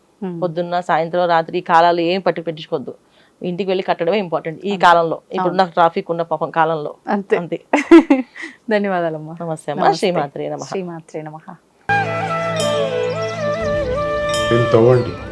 పొద్దున్న సాయంత్రం రాత్రి ఈ కాలాలు ఏం పట్టి పెట్టించుకోవద్దు ఇంటికి వెళ్ళి కట్టడమే ఇంపార్టెంట్ ఈ కాలంలో. ఇప్పుడున్న ట్రాఫిక్ ఉన్న పాపం కాలంలో. అంతే. అంతే. ధన్యవాదాలమ్మా. నమస్తే అమ్మా. శ్రీమాత్రే నమ. శ్రీమాత్రే నమః. తవ్వండి.